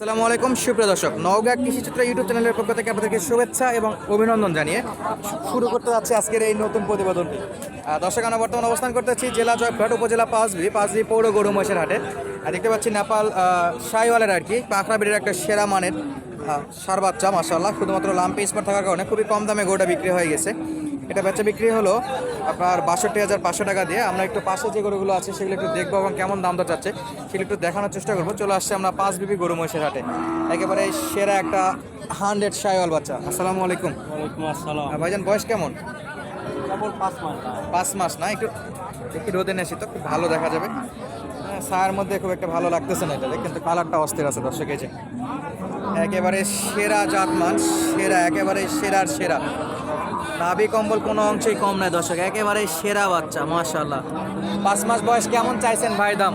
আসসালামু আলাইকুম, সুপ্রিয় দর্শক। নওগাঁ কৃষিচিত্র ইউটিউব চ্যানেলের পক্ষ থেকে আপনাদেরকে শুভেচ্ছা এবং অভিনন্দন জানিয়ে শুরু করতে যাচ্ছে আজকের এই নতুন প্রতিবেদনটি দর্শক, আমরা বর্তমানে অবস্থান করতেছি জেলা জয়ঘাট উপজেলা পাঁচবি পাঁচবি পৌর গরু মহিষের হাটে। আর দেখতে পাচ্ছি নেপাল সাইওয়ালের আর কি পাখরাবিড়ির একটা সেরা মানের সার বাচ্চা মাসাল্লাহ শুধুমাত্র লাম্পি স্পট থাকার কারণে খুবই কম দামে গোটা বিক্রি হয়ে গেছে। এটা বেচা বিক্রি হলো আপনার বাষট্টি হাজার পাঁচশো টাকা দিয়ে। আমরা একটু পাশে যে গরুগুলো আছে সেগুলো একটু দেখব এবং কেমন দাম দর যাচ্ছে সেগুলো একটু দেখানোর চেষ্টা করব। চলে আসছে আমরা পাঁচ বিবি গরু মহিষের হাটে। একেবারে সেরা একটা হান্ড্রেড শাইওয়াল বাচ্চা। আসসালামু আলাইকুম। আসসালাম। ভাইজান বয়স কেমন? পাঁচ মাস না। একটু একটু রোদে নেছি তো খুব ভালো দেখা যাবে। হ্যাঁ, ছায়ার মধ্যে খুব একটা ভালো লাগতেছে না এটাতে কিন্তু কালারটা অস্থির আছে দর্শক এই যে। একেবারে সেরা জাত জাতমান সেরা একেবারে সেরার সেরা। নাভি কম্বল কোনো অংশেই কম নয় দর্শক। একেবারে সেরা বাচ্চা মাশাল্লাহ পাঁচ মাস বয়স কেমন চাইছেন ভাই দাম?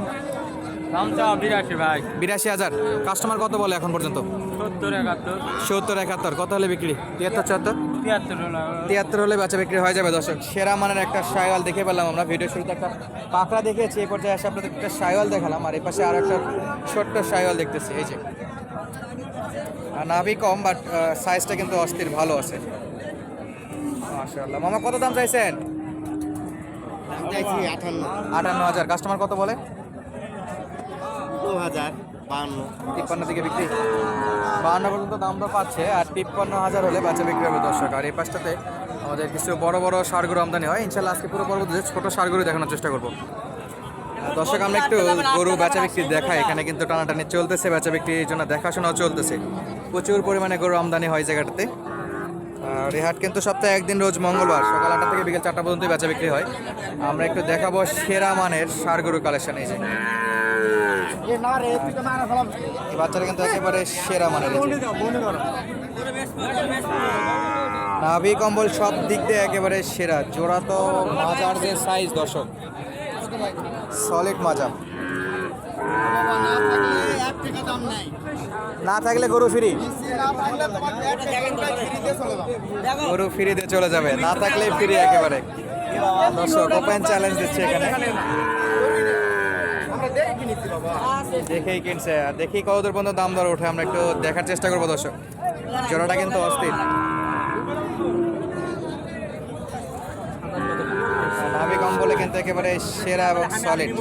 দাম চাওয়া বিরাশি ভাই। বিরাশি হাজার। কাস্টমার কত বলে এখন পর্যন্ত? সত্তর একাত্তর। সত্তর একাত্তর। কত হলে বিক্রি? তিয়াত্তর চুয়াত্তর? তিয়াত্তর হলে বাচ্চা বিক্রি হয়ে যাবে দর্শক। সেরা মানের একটা শাইওয়াল দেখে পেলাম আমরা। ভিডিও শুরুতে একটা পাকড়া দেখেছি এই পর্যায়ে এসে আপনাদের একটা শাইওয়াল দেখালাম। আর এই পাশে আর একটা ছোট্ট শাইওয়াল দেখতেছি এই যে। আর নাভি কম বাট সাইজটা কিন্তু অস্থির ভালো আছে। মাশাআল্লাহ। মামা কত দাম চাইছেন? চাইছি আটান্ন। হাজার। কাস্টমার কত বলে? দু হাজার তিপ্পান্ন বিক্রি। বাহান্ন পর্যন্ত দাম দর পাচ্ছে আর তিপ্পান্ন হাজার হলে বাচ্চা বিক্রি হবে দর্শক। আর এই পাশটাতে আমাদের কিছু বড় বড় সারগুলো আমদানি হয়। ইনশাল্লাহ আজকে পুরো পরবর্তীতে ছোট সারগুলো দেখানোর চেষ্টা করব। দর্শক আমরা একটু গরু বেচা বিক্রি দেখাই। এখানে কিন্তু টানাটানি চলতেছে বেচা বিক্রির জন্য দেখাশোনাও চলতেছে। প্রচুর পরিমাণে গরু আমদানি হয় জায়গাটাতে। আর হাট কিন্তু সপ্তাহে একদিন রোজ মঙ্গলবার, সকাল আটটা থেকে বিকেল চারটা পর্যন্ত বেচা বিক্রি হয়। আমরা একটু দেখাবো সেরা মানের সার গরু কালেকশন এই যে। বাচ্চারা কিন্তু একেবারে সেরা মানের নাভি কম্বল সব দিক দিয়ে একেবারে সেরা। জোড়া তো মাজার যে সাইজ দর্শক সলিড মাজা। না থাকলে গরু ফ্রি। গরু ফ্রিতে চলে যাবে, না থাকলে ফ্রি একেবারে। দর্শক ওপেন চ্যালেঞ্জ দিচ্ছে এখানে। দেখেই কিনছে, আর দেখি কতদূর পর্যন্ত দাম দর ওঠে, আমরা একটু দেখার চেষ্টা করব, দর্শক। জোড়াটা কিন্তু অস্থির। নাভি কম্বলে কিন্তু একেবারে সেরা এবং সলিড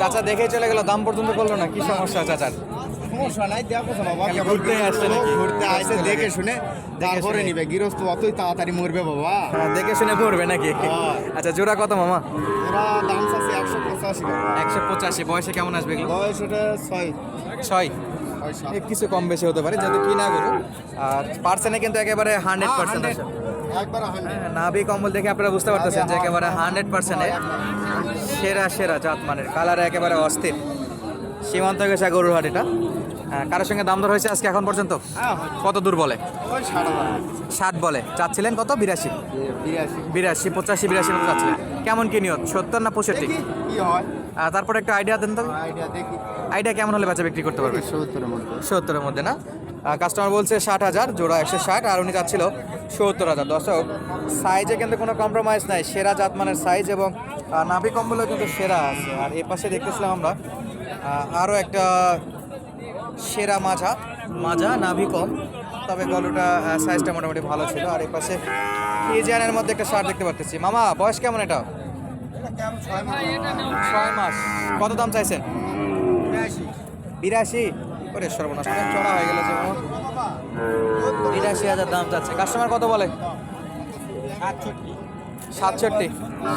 চাচা দেখে চলে গেল দাম পর্যন্ত করল না কি সমস্যা চাচার? সমস্যা নাই দেখো তো বাবা। ঘুরতে আসছে? ঘুরতে আসছে দেখে শুনে তারপরে। নিবে গৃহস্থ অতই তাড়াতাড়ি মরবে বাবা। হ্যাঁ, দেখে শুনে পড়বে নাকি? হ্যাঁ। আচ্ছা জোড়া কত মামা? ওরা দাম চাচ্ছে একশো পঁচাশি একশো পঁচাশি বয়সে কেমন আসবে এগুলো? বয়স ওটা ছয়। ছয়? কিছু কম বেশি হতে পারে যেহেতু কিনা গরু আর পার্সেন্টে কিন্তু একেবারে হান্ড্রেড পার্সেন্ট আছে একবার হান্ড্রেড। নাভি কম্বল দেখে আপনারা বুঝতে পারতেছেন যে একেবারে হান্ড্রেড পার্সেন্টে সেরা সেরা জাত মানের কালার একেবারে অস্থির। সীমান্ত গেছে গরুর হাট এটা। হ্যাঁ, কারোর সঙ্গে দাম দর হয়েছে আজকে এখন পর্যন্ত? হ্যাঁ কত দূর বলে? ষাট বলে। চাচ্ছিলেন কত? বিরাশি। বিরাশি। পঁচাশি বিরাশি মতো চাচ্ছিলেন। কেমন কি নিয়ত? সত্তর না পঁয়ষট্টি? হয়। তারপরে একটা আইডিয়া দেন তো। আইডিয়া কেমন হলে বেচা বিক্রি করতে পারবে? সত্তরের মধ্যে। মধ্যে না? কাস্টমার বলছে ষাট হাজার জোড়া একশো ষাট আর উনি চাচ্ছিল সত্তর হাজার। দর্শক সাইজে কিন্তু কোনো কম্প্রোমাইজ নাই। সেরা জাতমানের সাইজ এবং নাভি কম্বলও কিন্তু সেরা আছে। আর এ পাশে দেখতেছিলাম আমরা আরও একটা সেরা মাঝা মাজা, নাভি কম। তবে গলুটা সাইজটা মোটামুটি ভালো ছিল। আর এই পাশে ফিজিয়ানের মধ্যে একটা শার্ট দেখতে পাচ্ছি মামা, বয়স কেমন এটা? ছয় মাস। কত দাম চাইছেন? বিরাশি। ওরে সর্বনাশ চড়া হয়ে গেল যে বিরাশি হাজার দাম যাচ্ছে কাস্টমার কত বলে? সাতষট্টি সাতষট্টি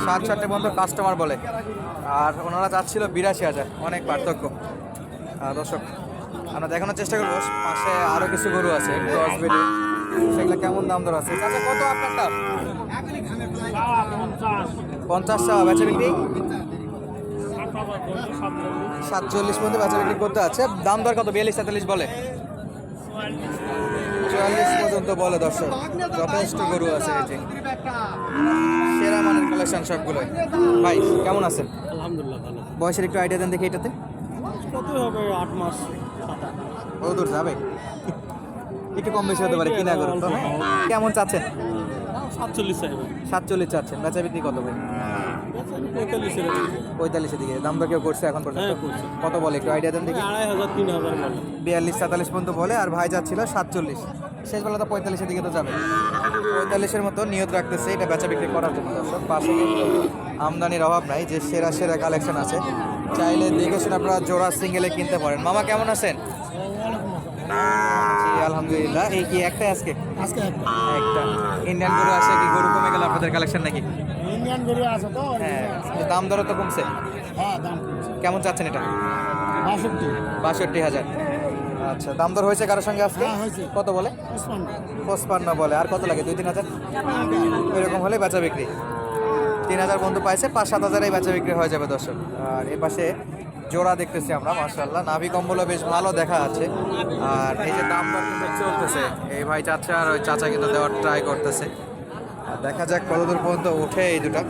সাতষট্টি পর্যন্ত কাস্টমার বলে। আর ওনারা যাচ্ছিল বিরাশি হাজার, অনেক পার্থক্য। দর্শক, আমরা দেখানোর চেষ্টা করব। পাশে আরও কিছু গরু আছে সেগুলো কেমন দাম দর আছে? কত আপনারটা? পঞ্চাশ টাকা বেচা বিক্রি? সাতচল্লিশ পর্যন্ত বেচা বিক্রি করতে আছে। দাম দর কত? বিয়াল্লিশ, তেতাল্লিশ বলে। চুয়াল্লিশ পর্যন্ত বলে দর্শক যথেষ্ট গরু আছে এই যে সেরা মানের কালেকশন সবগুলোই। ভাই কেমন আছেন? আলহামদুলিল্লাহ ভালো বয়সের একটু আইডিয়া দেন দেখি এটাতে। কত হবে আট মাস ও দূর যাবে? একটু কম বেশি হতে পারে কিনা গরু তো কেমন চাচ্ছেন? সাতচল্লিশ চাইবে সাতচল্লিশ চাচ্ছেন। বেচা বিক্রি কত ভাই? পঁয়তাল্লিশের দিকে। দাম কেউ করছে এখন পর্যন্ত? হ্যাঁ, কত বলে একটু আইডিয়া দেন দেখি। আড়াই হাজার তিন হাজার বিয়াল্লিশ তেতাল্লিশ পর্যন্ত বলে আর ভাই যাচ্ছিল সাতচল্লিশ। শেষ বেলা তো পঁয়তাল্লিশের দিকে তো যাবে। পঁয়তাল্লিশের মতো নিয়ত রাখতেছে এটা বেচা বিক্রি করার জন্য। দর্শক পাশে আমদানির অভাব নাই যে সেরা সেরা কালেকশন আছে। চাইলে দেখে শুনে আপনারা জোড়া সিঙ্গেলে কিনতে পারেন। মামা কেমন আছেন? আলহামদুলিল্লাহ। এই কি একটাই আজকে? আজকে একটা। ইন্ডিয়ান গরু আসে কি? গরু কমে গেল আপনাদের কালেকশন নাকি? ইন্ডিয়ান গরু আছে তো হ্যাঁ দাম দরও তো কমছে? হ্যাঁ দাম কেমন চাচ্ছেন এটা? বাষট্টি। বাষট্টি হাজার। আচ্ছা দাম দর হয়েছে কারোর সঙ্গে আজকে? হ্যাঁ, কত বলে? পঁচপান্ন। বলে। আর কত লাগে? দুই তিন হাজার? এরকম হলে বেচা বিক্রি। তিন হাজার বন্ধু পাইছে পাঁচ সাত হাজারে বেচা বিক্রি হয়ে যাবে দর্শক। আর এ পাশে জোড়া দেখতেছি আমরা মার্শাল্লাহ নাভি কম্বলও বেশ ভালো দেখা আছে আর এই যে দাম দর কিন্তু চলতেছে। এই ভাই চাচা আর ওই চাচা কিন্তু দেওয়ার ট্রাই করতেছে। আর দেখা যাক কতদূর পর্যন্ত ওঠে এই দুটা।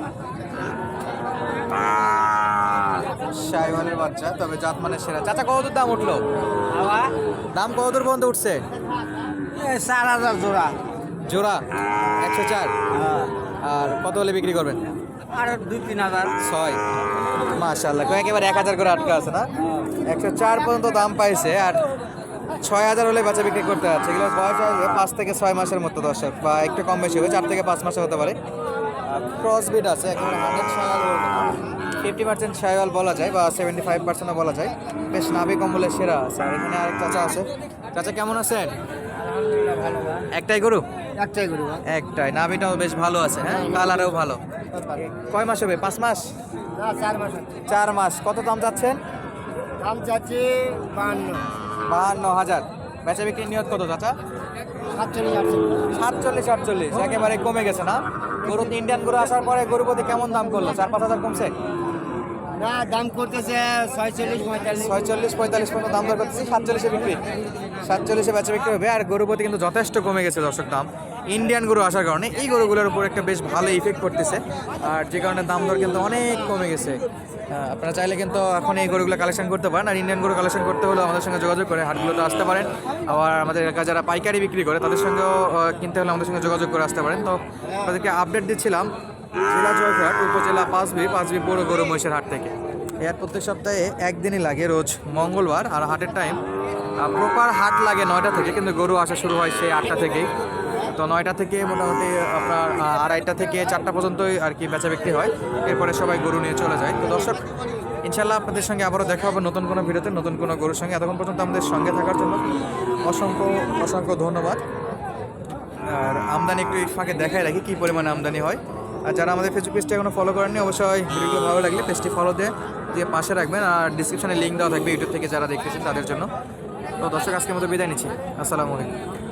শাইওয়ালের বাচ্চা তবে জাত মানে সেরা। চাচা কতদূর দাম উঠল? দাম কতদূর পর্যন্ত উঠছে? চার হাজার জোড়া। জোড়া? একশো চার? আর কত হলে বিক্রি করবেন? আর দুই তিন হাজার। ছয়। মাশাল্লাহ একেবারে এক হাজার করে আটকা আছে না? একশো চার পর্যন্ত দাম পাইছে আর ছয় হাজার হলে বেচা বিক্রি করতে আছে। এগুলো বয়স হবে পাঁচ থেকে ছয় মাসের মতো দর্শক বা একটু কম বেশি হবে চার থেকে পাঁচ মাসে হতে পারে। ক্রস বিট আছে একেবারে হান্ড্রেড সায়াল ফিফটি পার্সেন্ট সায়াল বলা যায় বা সেভেন্টি ফাইভ পার্সেন্টও বলা যায়। বেশ নাভি কম্বলের সেরা। আছে আর এখানে আরেক চাচা আছে। চাচা কেমন আছেন? একটাই গরু? একটাই গরু একটাই। নাভিটাও বেশ ভালো আছে হ্যাঁ? কালারেও ভালো। কয় মাস হবে? পাঁচ মাস? চার মাস কত দাম যাচ্ছেন দাম চাচ্ছি বান্ন বাহান্ন হাজার। বেচা বিক্রি নিয়ত কত চাচা? সাতচল্লিশ আটচল্লিশ। একেবারে কমে গেছে না? গরু ইন্ডিয়ান গরু আসার পরে গরু প্রতি কেমন দাম করল? চার পাঁচ হাজার কমছে? না, দাম করতেছে ছয়চল্লিশ, পঁয়তাল্লিশ। পঁয়তাল্লিশ পর্যন্ত দাম দর করতেছি, সাতচল্লিশে বিক্রি। সাতচল্লিশে বেচা বিক্রি হবে, আর গরু প্রতি কিন্তু যথেষ্ট কমে গেছে দর্শক দাম। ইন্ডিয়ান গরু আসার কারণে এই গরুগুলোর উপর একটা বেশ ভালো ইফেক্ট করতেছে আর যে কারণে দাম দর কিন্তু অনেক কমে গেছে। আপনারা চাইলে কিন্তু এখন এই গরুগুলো কালেকশন করতে পারেন, আর ইন্ডিয়ান গরু কালেকশন করতে হলে আমাদের সঙ্গে যোগাযোগ করে হাটগুলোতে আসতে পারেন। আবার আমাদের এলাকায় যারা পাইকারি বিক্রি করে, তাদের সঙ্গেও কিনতে হলে আমাদের সঙ্গে যোগাযোগ করে আসতে পারেন। তো তাদেরকে আপডেট দিচ্ছিলাম জেলা জয়ঘাট উপজেলা পাঁচবি পাঁচবি বড় গরু মহিষের হাট থেকে। এর প্রত্যেক সপ্তাহে একদিনই লাগে, রোজ মঙ্গলবার আর হাটের টাইম প্রপার হাট লাগে নয়টা থেকে, কিন্তু গরু আসা শুরু হয় সেই আটটা থেকেই। তো নয়টা থেকে মোটামুটি আপনার আড়াইটা থেকে চারটা পর্যন্তই আর কি বেচা বিক্রি হয়। এরপরে সবাই গরু নিয়ে চলে যায়। তো দর্শক, ইনশাল্লাহ আপনাদের সঙ্গে আবারও দেখা হবে নতুন কোনো ভিডিওতে, নতুন কোনো গরুর সঙ্গে। এতক্ষণ পর্যন্ত আমাদের সঙ্গে থাকার জন্য অসংখ্য অসংখ্য ধন্যবাদ। আর আমদানি একটু ফাঁকে দেখাই রাখি, কী পরিমাণে আমদানি হয়। আর যারা আমাদের ফেসবুক পেজটা এখনও ফলো করেননি, অবশ্যই ভিডিওগুলো ভালো লাগলে পেজটি ফলো দিয়ে দিয়ে পাশে রাখবেন আর ডিসক্রিপশানে লিঙ্ক দেওয়া থাকবে ইউটিউব থেকে যারা দেখতেছেন তাদের জন্য। তো দর্শক, আজকের মতো বিদায় নিচ্ছি। আসসালামু আলাইকুম।